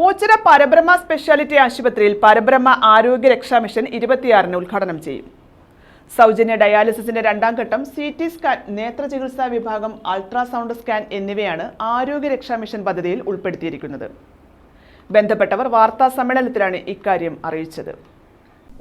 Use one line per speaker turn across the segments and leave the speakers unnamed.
ഓച്ചിറ പരബ്രഹ്മ speciality ആശുപത്രിയിൽ പരബ്രഹ്മ ആരോഗ്യ രക്ഷാ മിഷൻ ഇരുപത്തിയാറിന് ഉദ്ഘാടനം ചെയ്യും. സൗജന്യ ഡയാലിസിസിന്റെ രണ്ടാം ഘട്ടം സി ടി സ്കാൻ നേത്ര ചികിത്സാ വിഭാഗം അൾട്രാസൗണ്ട് സ്കാൻ എന്നിവയാണ് ആരോഗ്യ രക്ഷാ മിഷൻ പദ്ധതിയിൽ ഉൾപ്പെടുത്തിയിരിക്കുന്നത്. ബന്ധപ്പെട്ടവർ വാർത്താ സമ്മേളനത്തിലാണ് ഇക്കാര്യം അറിയിച്ചത്.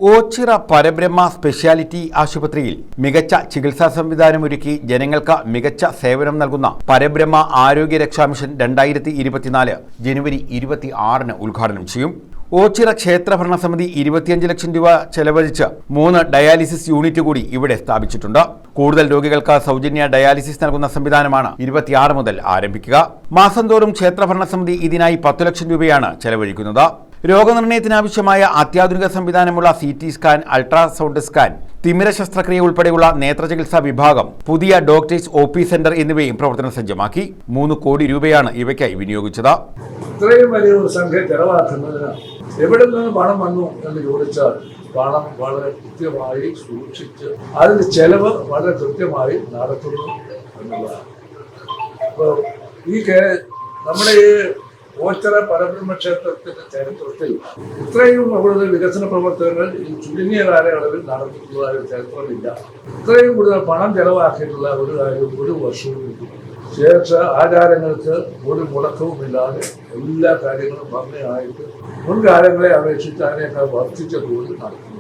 ഓച്ചിറ പരബ്രഹ്മ സ്പെഷ്യാലിറ്റി ആശുപത്രിയിൽ മികച്ച ചികിത്സാ സംവിധാനമൊരുക്കി ജനങ്ങൾക്ക് മികച്ച സേവനം നൽകുന്ന പരബ്രഹ്മ ആരോഗ്യ രക്ഷാ മിഷൻ രണ്ടായിരത്തി ഇരുപത്തിനാല് ജനുവരി ഇരുപത്തി ആറിന് ഉദ്ഘാടനം ചെയ്യും. ഓച്ചിറ ക്ഷേത്ര ഭരണസമിതി ഇരുപത്തിയഞ്ച് ലക്ഷം രൂപ ചെലവഴിച്ച് മൂന്ന് ഡയാലിസിസ് യൂണിറ്റ് കൂടി ഇവിടെ സ്ഥാപിച്ചിട്ടുണ്ട്. കൂടുതൽ രോഗികൾക്ക് സൗജന്യ ഡയാലിസിസ് നൽകുന്ന സംവിധാനമാണ് ഇരുപത്തിയാറ് മുതൽ ആരംഭിക്കുക. മാസം തോറും ക്ഷേത്ര ഭരണസമിതി ഇതിനായി പത്തു ലക്ഷം രൂപയാണ് ചെലവഴിക്കുന്നത്. രോഗനിർണയത്തിനാവശ്യമായ അത്യാധുനിക സംവിധാനമുള്ള C T scan ultrasound scan തിമിര ശസ്ത്രക്രിയ ഉൾപ്പെടെയുള്ള നേത്രചികിത്സാ വിഭാഗം പുതിയ ഡോക്ടേഴ്സ് ഒ പി സെന്റർ എന്നിവയും പ്രവർത്തന സജ്ജമാക്കി. മൂന്ന് കോടി രൂപയാണ് ഇവയ്ക്കായി വിനിയോഗിച്ചത്.
ഇത്രയും വലിയ ഒരു സംഖ്യ ചെലവാക്കുന്നതിന് എവിടെ നിന്ന് പണം വന്നു എന്ന് ചോദിച്ചാൽ പണം വളരെ കൃത്യമായി സൂക്ഷിച്ച് അതിന്റെ ചെലവ് വളരെ കൃത്യമായി നടത്തുന്നു എന്നുള്ളതാണ്. അപ്പോൾ ഈ നമ്മുടെ ഈ ഓച്ചറ പരബ്രഹ്മ ക്ഷേത്രത്തിന്റെ ചരിത്രത്തിൽ ഇത്രയും കൂടുതൽ വികസന പ്രവർത്തനങ്ങൾ ഈ ചുരുങ്ങിയ കാലയളവിൽ നടന്നിട്ടുള്ള ഒരു ചരിത്രമില്ല ഇത്രയും കൂടുതൽ പണം ചെലവാക്കിയിട്ടുള്ള ഒരു കാര്യവും ഒരു വർഷവും. ശേഷ ആചാരങ്ങൾക്ക് ഒരു മുടക്കവുമില്ലാതെ എല്ലാ കാര്യങ്ങളും ഭംഗിയായിട്ട് മുൻകാലങ്ങളെ അപേക്ഷിച്ച് അതിനേക്കാൾ വർദ്ധിച്ച തോതിൽ നടത്തുന്നു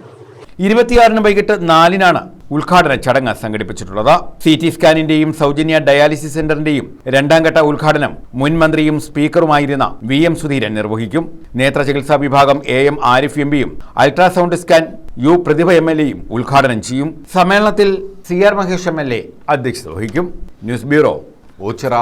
ഇരുപത്തിയാറിന് വൈകിട്ട് നാലിനാണ് ഉദ്ഘാടന ചടങ്ങ് സംഘടിപ്പിച്ചിട്ടുള്ളത് സി ടി സ്കാനിന്റെയും സൗജന്യ ഡയാലിസിസ് സെന്ററിന്റെയും രണ്ടാം ഘട്ട ഉദ്ഘാടനം മുൻ മന്ത്രിയും സ്പീക്കറുമായിരുന്ന വി എം സുധീരൻ നിർവഹിക്കും. നേത്ര ചികിത്സാ വിഭാഗം എ എം ആരിഫ് എം പിയും ultrasound scan U Prathibha M L എയും ഉദ്ഘാടനം ചെയ്യും. സമ്മേളനത്തിൽ C R Mahesh M L A അധ്യക്ഷത വഹിക്കും. News bureau Ochira.